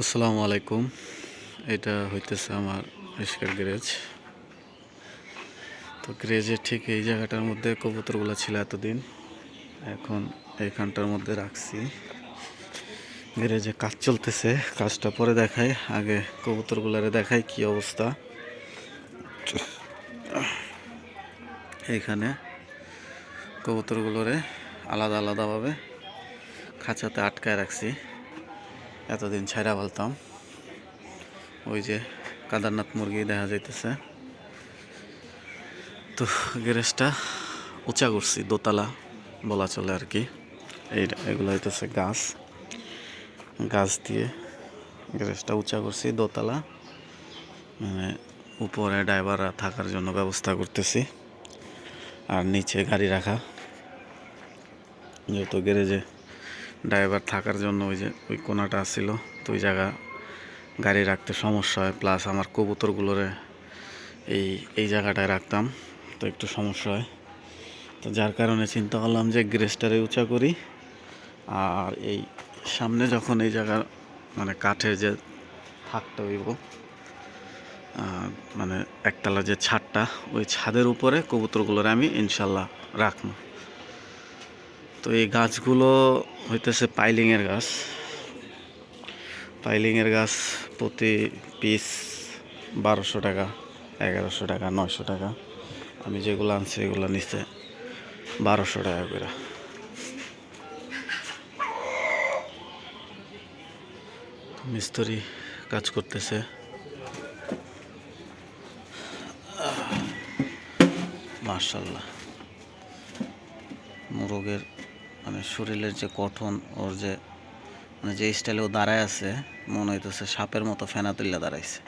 আসসালামু আলাইকুম। এটা হইতেছে আমার রিস্কার গ্যারেজ। তো গ্যারেজের ঠিক এই জায়গাটার মধ্যে কবুতরগুলো ছিল এতদিন। এখন এইখানটার মধ্যে রাখছি। গ্যারেজে কাজ চলতেছে, কাজটা পরে দেখাই। আগে কবুতরগুলারে দেখাই কি অবস্থা। এইখানে কবুতরগুলোরে আলাদা আলাদাভাবে খাঁচাতে আটকায় রাখছি। এতদিন ছাইরা বলতাম। ওই যে কাদারনাথ মুরগি দেখা যাইতেছে। তো গ্যারেজটা উঁচা করছি, দোতলা বলা চলে আর কি। এই এগুলো হইতেছে গাছ। গাছ দিয়ে গ্যারেজটা উঁচা করছি, দোতলা। মানে উপরে ড্রাইভাররা থাকার জন্য ব্যবস্থা করতেছি। আর নিচে গাড়ি রাখা। যেহেতু গ্যারেজে ড্রাইভার থাকার জন্য ওই যে, ওই কোনাটা ছিল, তো ওই জায়গা গাড়ি রাখতে সমস্যা হয়। প্লাস আমার কবুতরগুলোরে এই এই জায়গাটায় রাখতাম, তো একটু সমস্যা হয়। তো যার কারণে চিন্তা করলাম যে গ্রেসটারে উঁচা করি। আর এই সামনে যখন এই জায়গার মানে কাঠের যে থাকটা হইব মানে একতলা যে ছাদটা, ওই ছাদের উপরে কবুতরগুলোরে আমি ইনশাল্লাহ রাখব। তো এই গাছগুলো হইতেছে পাইলিংয়ের গাছ। পাইলিংয়ের গাছ প্রতি পিস বারোশো টাকা, এগারোশো টাকা, নয়শো টাকা। আমি যেগুলো আনছি এগুলো নিচে বারোশো টাকা করে। মিস্ত্রি কাজ করতেছে। মার্শাল্লাহ মোরগের মানে শরীরের যে গঠন, ওর যে মানে যে স্টাইলে ও দাঁড়ায় আছে, মনে হইতেছে সাপের মতো ফেনা তুল্লা দাঁড়াইছে।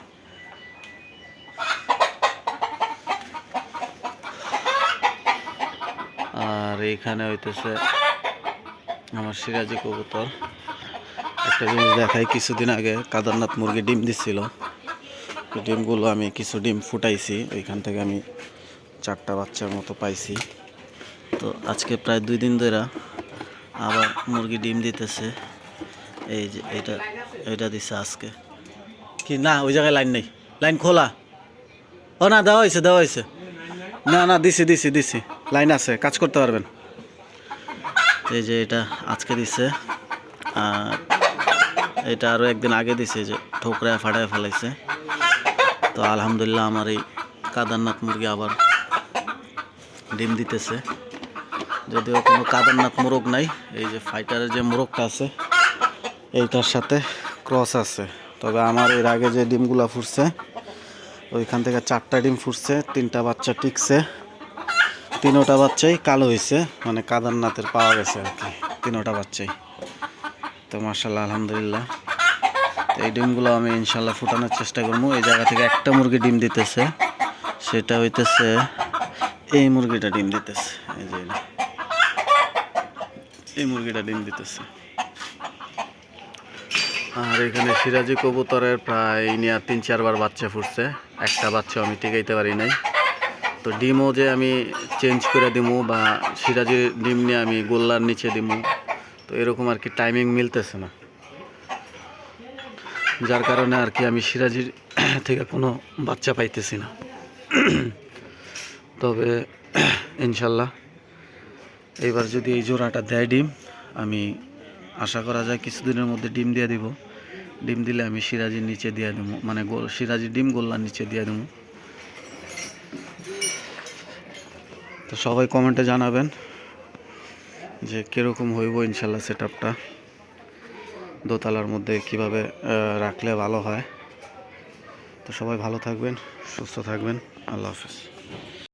আর এইখানে হইতেছে আমার সিরাজি কবুতর। একটা জিনিস দেখাই, কিছুদিন আগে কাদারনাথ মুরগি ডিম ওই ডিমগুলো আমি কিছু ডিম ফুটাইছি, ওইখান থেকে আমি চারটা বাচ্চার মতো পাইছি। তো আজকে প্রায় দুই দিন ধরে আবার মুরগি ডিম দিতেছে। এই যে এটা এটা দিছে আজকে। কি, না, ওই জায়গায় লাইন নেই। লাইন খোলা। ও, না, দেওয়া হয়েছে দেওয়া হয়েছে। না না, দিছি দিছি দিছি। লাইন আছে, কাজ করতে পারবেন। এই যে এটা আজকে দিছে। আর এটা আরও একদিন আগে দিছে যে ঠোকরায় ফাটায় ফেলাইছে। তো আলহামদুলিল্লাহ আমার এই কাদারনাথ মুরগি আবার ডিম দিতেছে। যদিও কোনো কাদারনাথ মোরগ নাই, এই যে ফাইটারের যে মোরগটা আছে, এইটার সাথে ক্রস আছে। তবে আমার এর আগে যে ডিমগুলা ফুটছে, ওইখান থেকে চারটা ডিম ফুটছে, তিনটা বাচ্চা টিকছে, তিনোটা বাচ্চাই কালো হয়েছে মানে কাদারনাথের পাওয়া গেছে আর কি, তিনোটা বাচ্চাই। তো মার্শাল্লাহ আলহামদুলিল্লাহ। এই ডিমগুলো আমি ইনশাল্লাহ ফুটানোর চেষ্টা করব। এই জায়গা থেকে একটা মুরগি ডিম দিতেছে, সেটা হইতেছে, এই মুরগিটা ডিম দিতেছে, এই যে। এই মুরগিটা ডিম দিতেছে। আর এখানে সিরাজি কবুতরের প্রায় নিয়ে তিন, চারবার বাচ্চা ফুটছে। একটা বাচ্চা আমি টিকাইতে পারি নাই। তো ডিমও যে আমি চেঞ্জ করে দিমু বা সিরাজি ডিম নিয়ে আমি গোল্লার নিচে দিমু, তো এরকম আর কি টাইমিং মিলতেছে না। যার কারণে আর কি আমি সিরাজির থেকে কোনো বাচ্চা পাইতেছি না। তবে ইনশাল্লাহ এইবার যদি এই জোড়াটা দেয় ডিম, আমি আশা করা যায় কিছুদিনের মধ্যে ডিম দিয়ে দিব। ডিম দিলে আমি সিরাজির নিচে দিয়ে দেবো মানে সিরাজির ডিম গোল্লার নিচে দিয়ে দেবো। তো সবাই কমেন্টে জানাবেন যে কীরকম হইব ইনশাল্লাহ সেট আপটা দোতলার মধ্যে কীভাবে রাখলে ভালো হয়। তো সবাই ভালো থাকবেন, সুস্থ থাকবেন, আল্লাহ হাফিজ।